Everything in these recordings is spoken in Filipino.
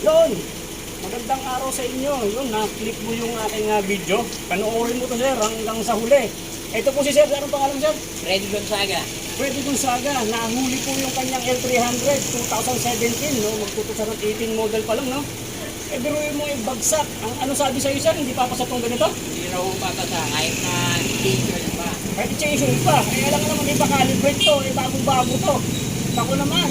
Yun, magandang araw sa inyo. Yun, na-click mo yung aking ah, video. Panoorin mo to sir hanggang sa huli. Ito po si sir, anong pangalan sir? Freddy Gonzaga. Pwede Gonzaga, nahuli po yung kanyang L300 2017, no? Mag-2018 model pa lang, no? Eh, biruin mo yung bagsak. Ang ano sabi sa'yo, sir, hindi papasa tong ganito? Hindi raw papasa kahit na t-shirt pa. Pwede change pa. Eh, alam mo naman, may pa-calibrate to. Eh, bagong-bago to. Ako naman.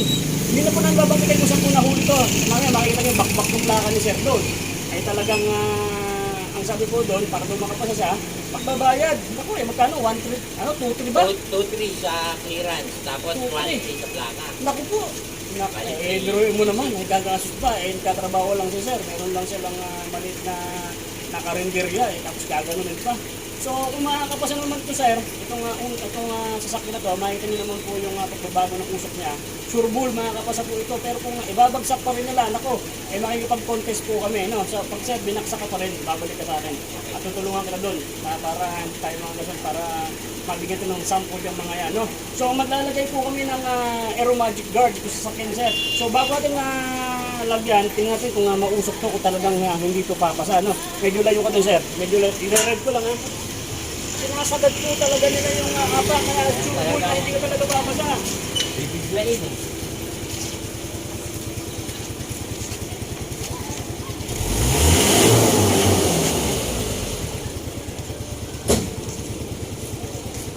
Hindi na po nang babangkitay kung saan po nahuli to. Mamaya makikita niyo, bakbak ng plaka ni Sir doon. Ay talagang, ah, ang sabi po doon, para doon makapasa siya, pagbabayad. Naku eh, magkano? 1 trip, ano, 2 trip ba? 2-3 sa clearance, tapos Two, three. 1 sa plaka. Naku po. Naku, eh, biruin mo naman, ang gagastos pa. Eh, katrabaho lang si Sir. Meron lang silang uh, maliit na nakarenderya, eh, tapos gaganunin pa. So, kung makakapasa naman to sir, itong, uh, itong uh, sasakyan na to, makikita niyo naman po yung uh, pagbabago ng usok niya. Sure bull, makakapasa po ito. Pero kung ibabagsak pa rin nila, nako, eh makikipag-contest po kami. No? So, pag sir, binaksak ka pa rin, babalik ka sa akin. At tutulungan doon na para hindi tayo mga gasol, para mabigyan ito ng sample yung mga yan. No? So, maglalagay po kami ng uh, Aeromagic Guard ito sa sasakyan sir. So, bago natin na lagyan, tingnan natin kung uh, mausok to kung talagang uh, hindi to papasa. No? Medyo layo ka dun sir. Medyo layo. I-red ko lang ha. Sinasagad po talaga nila yung uh, abang na sure na hindi ka talaga papasa. Bibiglain eh.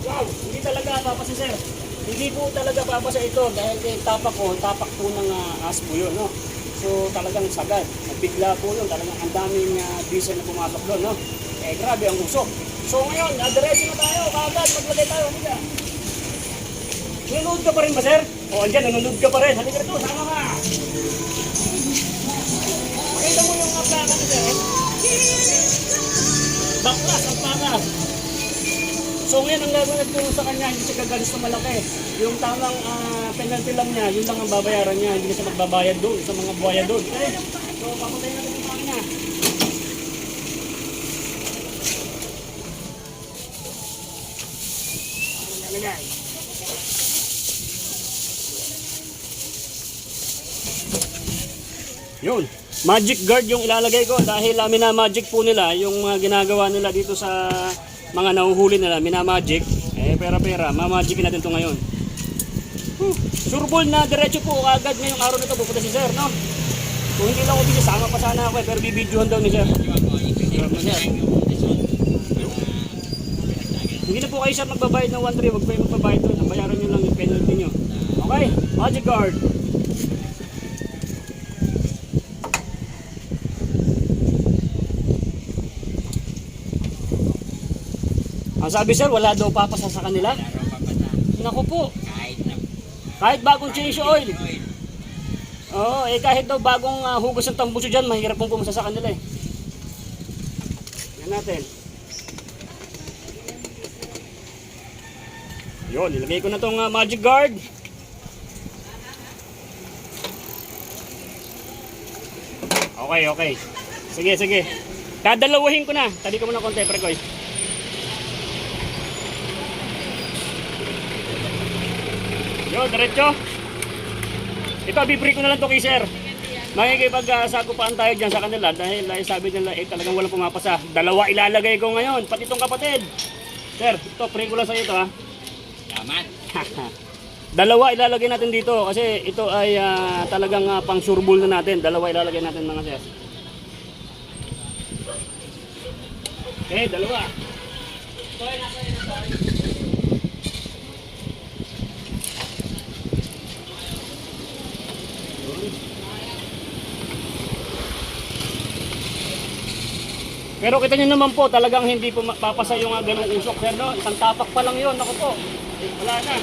Wow, hindi talaga papasa sir. Hindi po talaga papasa ito dahil eh, tapak ko, tapak po ng uh, aspo yun, no? So talagang sagad. Nagbigla po yun, talagang ang daming uh, diesel na pumasok doon, no? Eh grabe ang usok. So ngayon, adiretso na tayo, kaagad, maglagay tayo, halika. Nanonood ka pa rin ba, sir? O, andyan, nanonood ka pa rin. Halika rito, sama ka. Pakita mo yung uh, plaka ni sir. Baklas, ang plaka. So ngayon ang gagawin natin sa kanya, hindi siya gagalis na malaki. Yung tamang ah, penalty lang niya, yun lang ang babayaran niya. Hindi na siya magbabayad doon sa mga buhaya doon. Okay? So papatayin natin yung kanya. Lalagay. Yun. Magic guard yung ilalagay ko dahil uh, minamagic po nila yung mga ginagawa nila dito sa mga nahuhuli nila, minamagic. Eh, pera-pera, mamagicin natin to ngayon. Huh. Surbol na diretso po agad ngayong araw na to pupunta si Sir, no? Kung hindi lang ako sama pa sana ako eh, pero bibidyohan daw ni Sir. Hindi na po kayo Sir magbabayad ng 1-3, wag po yung magbabayad doon. Ang bayaran nyo lang yung penalty nyo. Okay, magic guard. Ang sabi sir, wala daw papasa sa kanila. Naku po, Kahit na kahit bagong change oil. Oo, eh kahit daw bagong uh, hugas ng tambuso dyan, mahirap pong pumasa sa kanila eh. Yan natin. Yun, ilagay ko na tong uh, magic guard. Okay, okay. Sige, sige. Dadalawahin ko na. Tali ko muna konti, prekoy. Yun, diretso. Ito, bibri ko na lang to kay sir. Makikipag-sagupaan tayo dyan sa kanila dahil uh, sabi nila eh talagang walang pumapasa. Dalawa ilalagay ko ngayon, pati itong kapatid. Sir, ito, pre ko lang sa ito ha. Salamat. Dalawa ilalagay natin dito kasi ito ay ah, talagang uh, pang surbol na natin. Dalawa ilalagay natin mga sir. Okay, dalawa. Pero kita nyo naman po, talagang hindi po papasa yung uh, ganong usok. Sir, no? Isang tapak pa lang yun. Ako po. Wala na.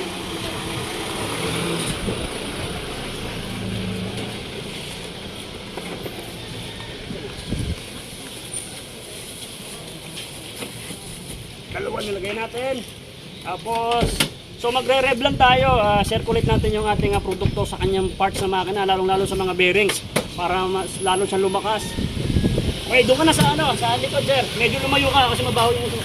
Dalawa nilagay natin. Tapos, so magre-rev lang tayo. ah, circulate natin yung ating ah, produkto sa kanyang parts ng makina, lalong-lalo sa mga bearings para mas lalo siyang lumakas. Okay, doon ka na sa ano, sa likod, sir. Medyo lumayo ka kasi mabaho yung uso.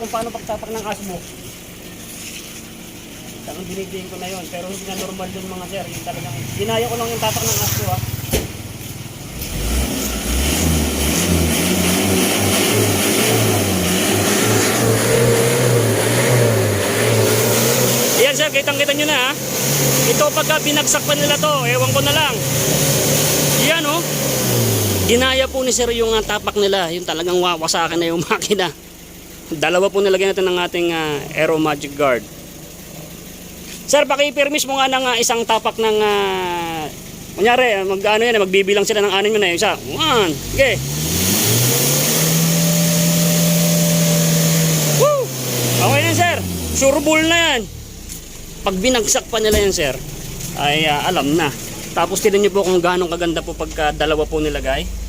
Kung paano pagtapak ng asmo. Talagang dinidiin ko na yun. Pero hindi na normal yun mga sir. Yung talagang, ginaya ko lang yung tapak ng asmo ha. Ayan sir, kitang-kita nyo na ha. Ito pagka binagsak pa nila to, ewan ko na lang. Yan oh. Ginaya po ni sir yung ah, tapak nila, yung talagang wawasakin na yung makina. Dalawa po nilagyan natin ng ating ah, Aero Magic Guard. Sir, paki-permis mo nga ng ah, isang tapak ng uh, kunyari, mag ano yan, magbibilang sila ng anin mo na isa. One, okay. Woo! Okay na sir. Sure na yan. Pag binagsak pa nila yan sir, ay ah, alam na. Tapos tignan niyo po kung gaano kaganda po pagka dalawa po nilagay.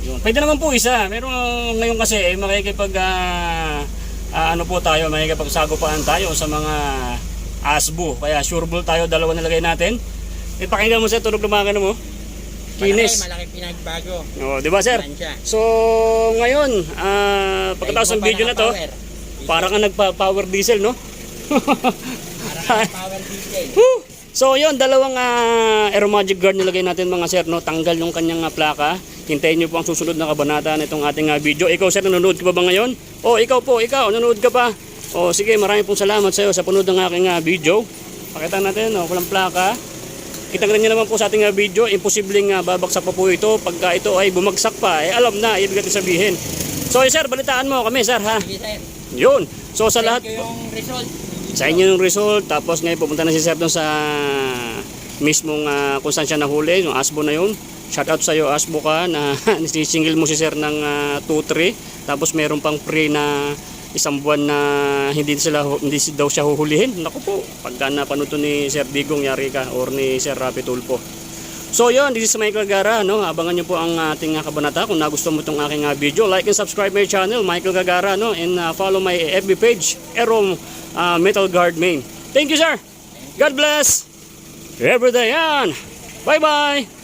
Yun. Pwede naman po isa, pero ngayon kasi eh, makikipag ah, ah, ano po tayo, makikipagsagupaan tayo sa mga asbo. Kaya sure bull tayo, dalawa nilagay natin. Eh, pakinggan mo sa tunog ng mga mo. Kinis. Malaki, malaki pinagbago. Oh, di ba sir? So, ngayon, ah, pagkatapos ng video na to, naka-power. para ka nagpa-power diesel, no? Parang power diesel. So yun, dalawang uh, aeromagic guard nilagay natin mga sir, no? Tanggal yung kanyang ah, plaka. Hintayin nyo po ang susunod na kabanata nitong ating ah, video. Ikaw sir, nanonood ka ba ba ngayon? O ikaw po, ikaw, nanonood ka pa? O sige, marami pong salamat sa iyo sa punod ng aking ah, video. Pakita natin, no? walang plaka. Kita rin nyo naman po sa ating ah, video, imposibleng ah, babagsak pa po ito. Pagka ito ay bumagsak pa, eh alam na, ibig natin sabihin. So eh, sir, balitaan mo kami sir ha. Sige sir. Yun. So sa lahat Thank you yung result. Sa inyo yung result tapos ngayon pupunta na si Sir sa mismong ah, kung saan siya nahuli yung asbo na yun. Shout out sa iyo asbo ka na nisisingil mo si Sir ng 2-3 tapos meron pang free na isang buwan na hindi sila hindi daw siya huhulihin. Naku po pagka napanood ni Sir Digong yari ka or ni Sir Rapi Tulpo So yun, this is Michael Gagara, no? Abangan nyo po ang ating uh, kabanata kung nagustuhan mo itong aking uh, video. Like and subscribe my channel, Michael Gagara, no? And uh, follow my FB page, Aero uh, Metal Guard Main. Thank you, sir. God bless. Every day yan. Bye-bye.